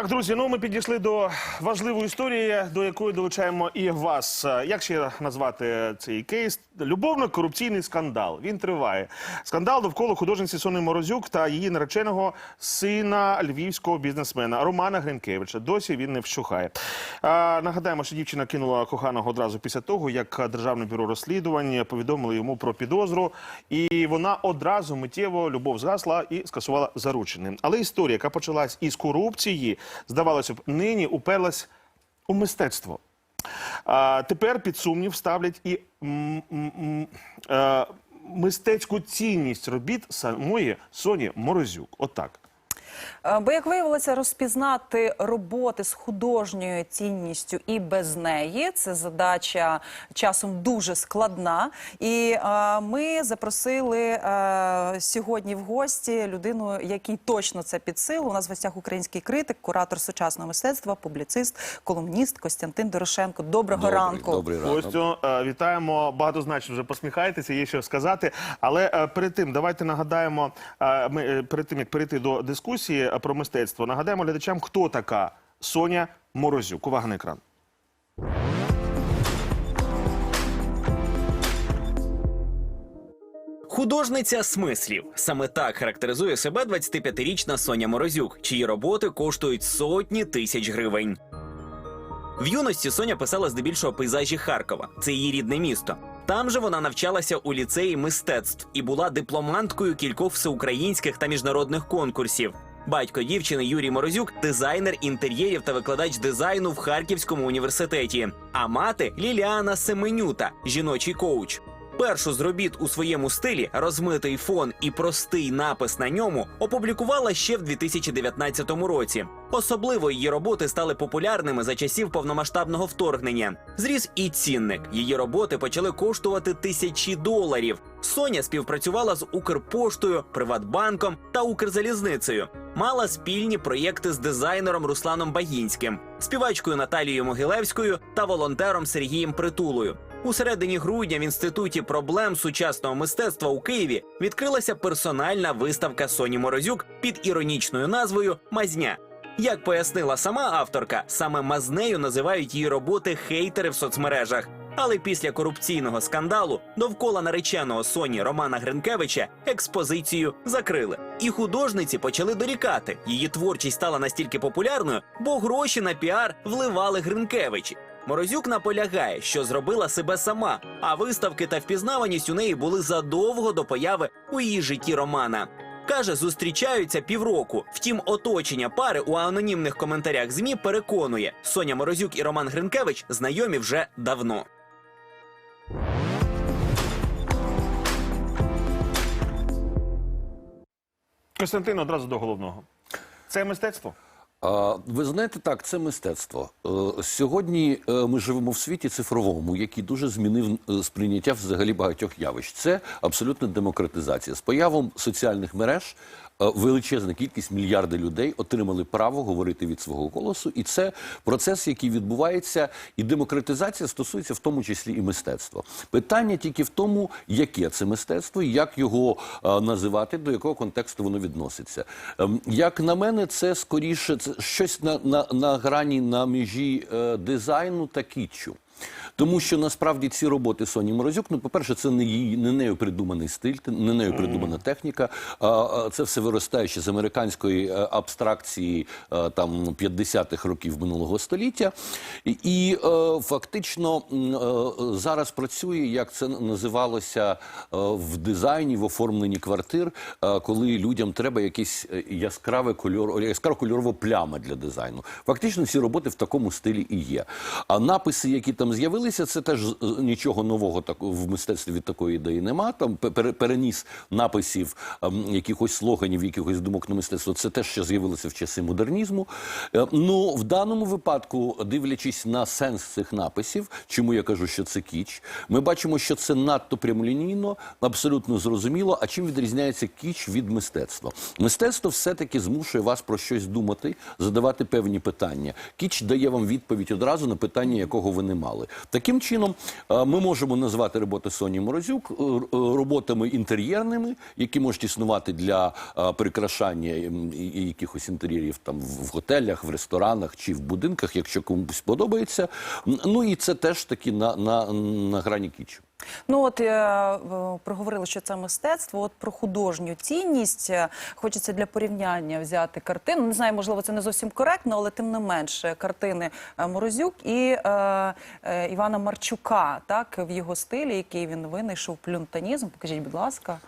Так, друзі, ну ми підійшли до важливої історії, до якої долучаємо і вас. Як ще назвати цей кейс? Любовно-корупційний скандал. Він триває. Скандал довкола художниці Сони Морозюк та її нареченого сина львівського бізнесмена Романа Гринкевича. Досі він не вщухає. А, нагадаємо, що дівчина кинула коханого одразу після того, як Державне бюро розслідувань повідомило йому про підозру, і вона одразу миттєво любов згасла і скасувала заручини. Але історія, яка почалась із корупції, здавалося б, нині уперлась у мистецтво. А, тепер під сумнів ставлять і е, мистецьку цінність робіт самої Соні Морозюк. Отак. Е, Бо як виявилося, розпізнати роботи з художньою цінністю і без неї це задача часом дуже складна. І е, ми запросили е, сьогодні в гості людину, якій точно це під силу. У нас в гостях український критик, куратор сучасного мистецтва, публіцист, колумніст Костянтин Дорошенко. Доброго Добрий, ранку. Добрий ранок. Костю, вітаємо. Багатозначно вже посміхаєтеся, є що сказати. Але перед тим, давайте нагадаємо, ми перед тим як перейти до дискусії е, про мистецтво, нагадаємо глядачам, хто така Соня Морозюк. Увага на екран. Художниця смислів саме так характеризує себе 25-річна Соня Морозюк, чиї роботи коштують сотні тисяч гривень. В юності Соня писала здебільшого пейзажі Харкова. Це її рідне місто. Там же вона навчалася у ліцеї мистецтв і була дипломанткою кількох всеукраїнських та міжнародних конкурсів. Батько дівчини Юрій Морозюк дизайнер інтер'єрів та викладач дизайну в Харківському університеті. А мати Ліліана Семенюта, жіночий коуч. Першу з робіт у своєму стилі розмитий фон і простий напис на ньому опублікувала ще в 2019 році. Особливо її роботи стали популярними за часів повномасштабного вторгнення. Зріс і цінник. Її роботи почали коштувати тисячі доларів. Соня співпрацювала з Укрпоштою, Приватбанком та Укрзалізницею. Мала спільні проєкти з дизайнером Русланом Багінським, співачкою Наталією Могилевською та волонтером Сергієм Притулою. У середині грудня в інституті проблем сучасного мистецтва у Києві відкрилася персональна виставка Соні Морозюк під іронічною назвою Мазня. Як пояснила сама авторка, саме мазнею називають її роботи хейтери в соцмережах. Але після корупційного скандалу довкола нареченого Соні Романа Гринкевича експозицію закрили. І художниці почали дорікати. Її творчість стала настільки популярною, бо гроші на піар вливали Гринкевичі. Морозюк наполягає, що зробила себе сама, а виставки та впізнаваність у неї були задовго до появи у її житті Романа. Каже, зустрічаються півроку. Втім, оточення пари у анонімних коментарях ЗМІ переконує, Соня Морозюк і Роман Гринкевич знайомі вже давно. Костянтин одразу до головного. Це мистецтво. А, ви знаєте, так, це мистецтво. Е, Сьогодні е, ми живемо в світі цифровому, який дуже змінив е, сприйняття взагалі багатьох явищ. Це абсолютна демократизація. З появом соціальних мереж величезна кількість мільярди людей отримали право говорити від свого голосу, і це процес, який відбувається, і демократизація стосується в тому числі і мистецтва. Питання тільки в тому, яке це мистецтво, як його е, називати, до якого контексту воно відноситься. Ем, як на мене, це скоріше це щось на, на, на грані на межі е, дизайну та кітчу. Тому що насправді ці роботи Соні Морозюк, ну, по-перше, це не її не нею придуманий стиль, не нею придумана техніка. А, це все виростає ще з американської е, абстракції е, там 50-х років минулого століття. І, е, фактично зараз працює, як це називалося в дизайні, в оформленні квартир, коли людям треба якесь е, яскраве кольор, яскрава кольорова пляма для дизайну. Фактично, ці роботи в такому стилі і є. А написи, які там там з'явилися. Це теж е, нічого нового так в мистецтві від такої ідеї нема. Там пере- переніс написів ем, якихось слоганів, якихось думок на мистецтво. Це теж ще з'явилося в часи модернізму. Е, Ну в даному випадку, дивлячись на сенс цих написів, чому я кажу, що це кіч, ми бачимо, що це надто прямолінійно, абсолютно зрозуміло. А чим відрізняється кіч від мистецтва? Мистецтво все-таки змушує вас про щось думати, задавати певні питання. Кіч дає вам відповідь одразу на питання, якого ви не мали. Таким чином, е, ми можемо назвати роботи Соні Морозюк е, е, роботами інтер'єрними, які можуть існувати для прикрашання якихось інтер'єрів там в готелях, в ресторанах чи в будинках, якщо комусь подобається. Ну і це теж таки на, на, на грані кічу. Ну от е, проговорили, що це мистецтво. От про художню цінність е, хочеться для порівняння взяти картину. Не знаю, можливо, це не зовсім коректно, але тим не менше картини е, Морозюк і е, е, Івана Марчука, так в його стилі, який він винайшов плюнтанізм. Покажіть, будь ласка.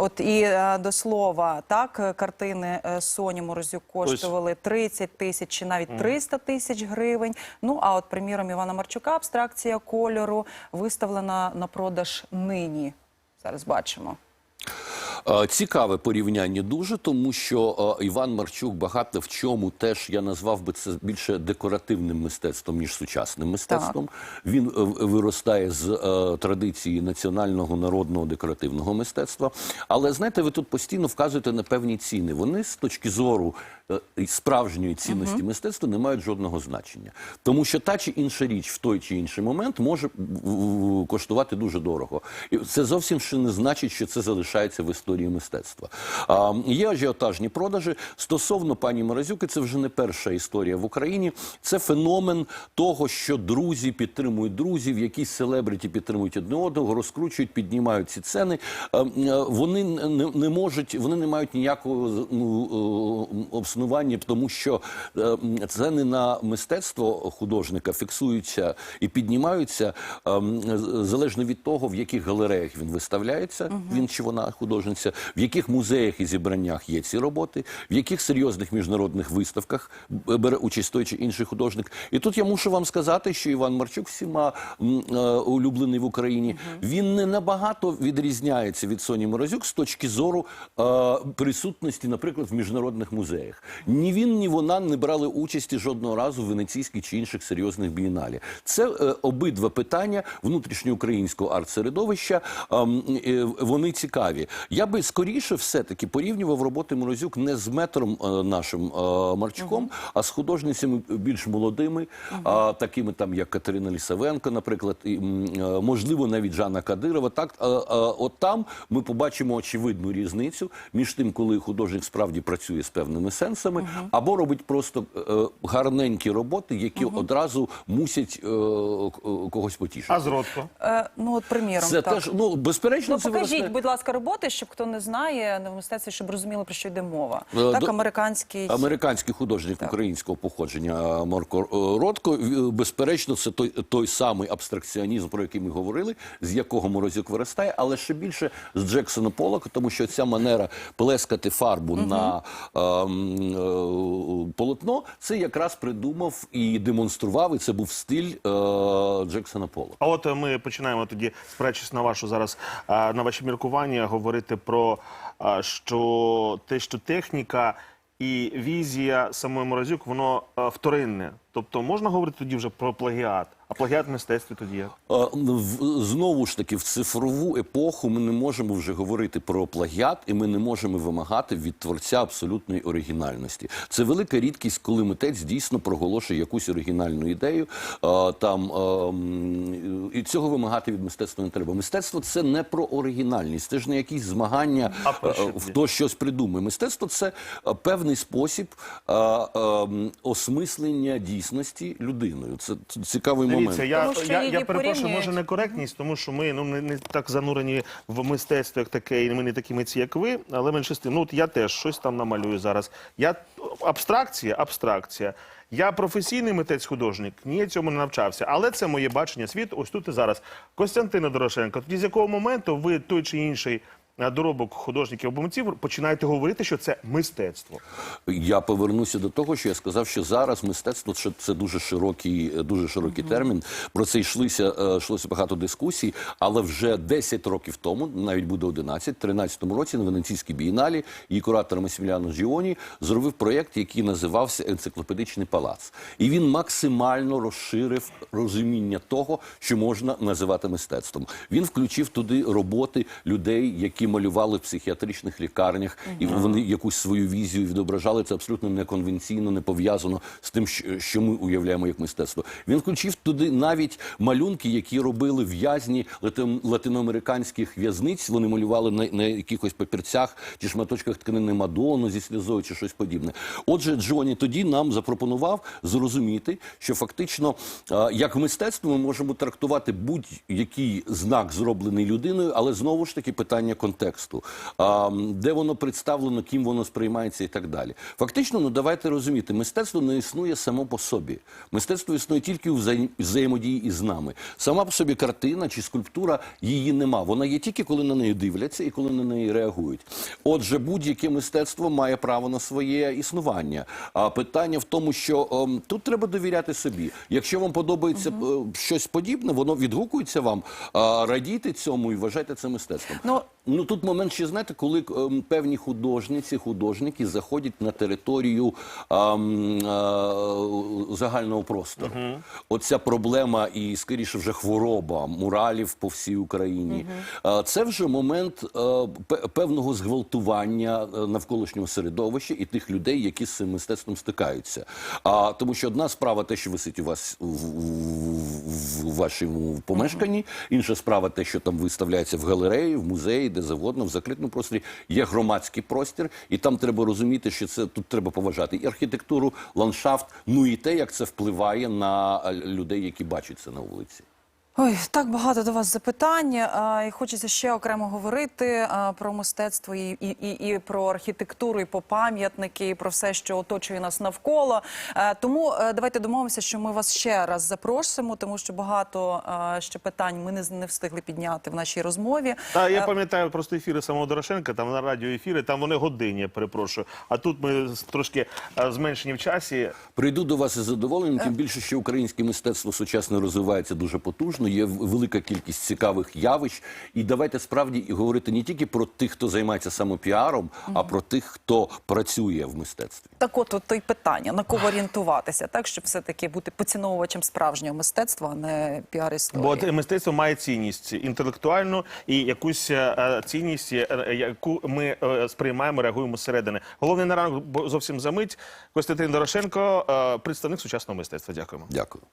От і е, до слова, так е, картини е, Соні Морозюк коштували 30 тисяч чи навіть 300 тисяч гривень. Ну а от, приміром, Івана Марчука абстракція кольору виставлена на продаж нині. Зараз бачимо. Е, Цікаве порівняння дуже, тому що е, Іван Марчук багато в чому теж я назвав би це більше декоративним мистецтвом, ніж сучасним мистецтвом. Він е, виростає з традиції національного народного декоративного мистецтва. Але знаєте, ви тут постійно вказуєте на певні ціни. Вони з точки зору е, справжньої цінності мистецтва не мають жодного значення. Тому що та чи інша річ в той чи інший момент може коштувати дуже дорого. І це зовсім ще не значить, що це залишається в історії мистецтва. А, є ажіотажні продажі. Стосовно пані Морозюки, це вже не перша історія в Україні. Це феномен того, що друзі підтримують друзів, якісь селебриті підтримують одне одного, розкручують, піднімають ці ціни. А, е, Вони не, не можуть, вони не мають ніякого ну, е, обснування, тому що е, м, ціни на мистецтво художника фіксуються і піднімаються е, залежно від того, в яких галереях він виставляється, він чи вона художниця, в яких музеях і зібраннях є ці роботи, в яких серйозних міжнародних виставках бере участь той чи інший художник. І тут я мушу вам сказати, що Іван Марчук всіма е, улюблений в Україні. Він не набагато відрізняється від Соні Морозюк з точки зору присутності, наприклад, в міжнародних музеях. Ні він, ні вона не брали участі жодного разу в венеційських чи інших серйозних бієналі. Це е, обидва питання внутрішньоукраїнського арт-середовища. ем, е, вони цікаві. Я би скоріше все-таки порівнював роботи Морозюк не з метром е, нашим е, Марчуком, а з художницями більш молодими, а, такими там, як Катерина Лісавенко, наприклад, і, е, можливо, навіть Жанна Кадирова. Так, е, е, от там ми побачимо очевидну різницю між тим, коли художник справді працює з певними сенсами, або робить просто е, гарненькі роботи, які одразу мусять е, к- когось потішити. А зродко? Е, ну от приміром, Це так. теж ну безперечно. Ну, це покажіть, виросте- будь ласка, роботи, щоб хто не знає на мистецтві, щоб розуміли, про що йде мова. Е, так, до- американський Американський художник українського походження Марко е, Ротко. Безперечно, це той, той самий абстракціонізм, про який ми говорили, з якого Морозюк виростає, але ще більше з Джексона Полока, тому що ця манера плескати фарбу на ем, е, полотно, це якраз придумав і демонстрував, і це був стиль е, Джексона Полока. А от е, ми починаємо тоді, спираючись на вашу зараз на ваші міркування, говорити про що те, що техніка і візія самої Морозюк, воно вторинне. Тобто можна говорити тоді вже про плагіат. А плагіат в мистецтві тоді як? В- Знову ж таки, в цифрову епоху ми не можемо вже говорити про плагіат, і ми не можемо вимагати від творця абсолютної оригінальності. Це велика рідкість, коли митець дійсно проголошує якусь оригінальну ідею. Там і цього вимагати від мистецтва не треба. Мистецтво це не про оригінальність, це ж не якісь змагання, хто щось придумає. Мистецтво це певний спосіб осмислення дійсності людиною. Це цікавий момент. Дивіться, я, Тому що я, її я перепрошую, порівнюють. може некоректність, тому що ми ну не, не так занурені в мистецтво, як таке, і ми не такі митці, як ви, але менше з тим. Ну от я теж щось там намалюю зараз. Я абстракція, абстракція. Я професійний митець-художник, ні, я цьому не навчався. Але це моє бачення світу ось тут і зараз. Костянтина Дорошенко, тоді з якого моменту ви той чи інший доробок художників або митців, починаєте говорити, що це мистецтво. Я повернуся до того, що я сказав, що зараз мистецтво це дуже широкий, дуже широкий термін. Про це йшлися е, йшлося багато дискусій, але вже 10 років тому, навіть буде 11, в 13-му році на Венеційській бієналі її куратор Масіміляно Джіоні зробив проєкт, який називався Енциклопедичний палац. І він максимально розширив розуміння того, що можна називати мистецтвом. Він включив туди роботи людей, які малювали в психіатричних лікарнях, і вони якусь свою візію відображали. Це абсолютно неконвенційно, не пов'язано з тим, що- ми уявляємо як мистецтво. Він включив туди навіть малюнки, які робили в'язні латин- латиноамериканських в'язниць. Вони малювали на, на якихось папірцях чи шматочках тканини Мадонну зі сльозою чи щось подібне. Отже, Джоні тоді нам запропонував зрозуміти, що фактично як мистецтво ми можемо трактувати будь-який знак, зроблений людиною, але знову ж таки питання контексту, де воно представлено, ким воно сприймається і так далі. Фактично, ну давайте розуміти, мистецтво не існує само по собі. Мистецтво існує тільки у взаєм- взаємодії із нами. Сама по собі картина чи скульптура її нема. Вона є тільки коли на неї дивляться і коли на неї реагують. Отже, будь-яке мистецтво має право на своє існування. А питання в тому, що ем, тут треба довіряти собі. Якщо вам подобається е, щось подібне, воно відгукується вам, а, радійте цьому і вважайте це мистецтвом. Ну, Ну тут момент ще знаєте, коли ем, певні художниці, художники заходять на територію ем, е, загального простору. Оця проблема і скоріше вже хвороба муралів по всій Україні. Е, це вже момент е, певного зґвалтування е, навколишнього середовища і тих людей, які з цим мистецтвом стикаються. А тому, що одна справа те, що висить у вас в, в, в вашому помешканні, інша справа те, що там виставляється в галереї, в музеї, де завгодно, в закритому просторі. Є громадський простір, і там треба розуміти, що це тут треба поважати і архітектуру, ландшафт, ну і те, як це впливає на е, людей, які бачать це на вулиці. Ой, так багато до вас запитань. А, і хочеться ще окремо говорити а, про мистецтво і, і, і, і про архітектуру, і про пам'ятники, і про все, що оточує нас навколо. Е, тому е, давайте домовимося, що ми вас ще раз запросимо, тому що багато е, ще питань ми не, з- не встигли підняти в нашій розмові. Та я Е, пам'ятаю просто ефіри самого Дорошенка, там на радіоефіри, там вони годинні, я перепрошую. А тут ми трошки е, зменшені в часі. Прийду до вас із задоволенням, тим більше, що українське мистецтво сучасне розвивається дуже потужно. Є велика кількість цікавих явищ. І давайте справді і говорити не тільки про тих, хто займається самопіаром, а про тих, хто працює в мистецтві. Так от, от то й питання, на кого орієнтуватися, так, щоб все-таки бути поціновувачем справжнього мистецтва, а не піар-історії. Бо мистецтво має цінність інтелектуальну і якусь е, е, цінність, е, яку ми сприймаємо, реагуємо зсередини. Головний на ранок зовсім за мить. Костянтин Дорошенко, представник сучасного мистецтва. Дякуємо. Дякую.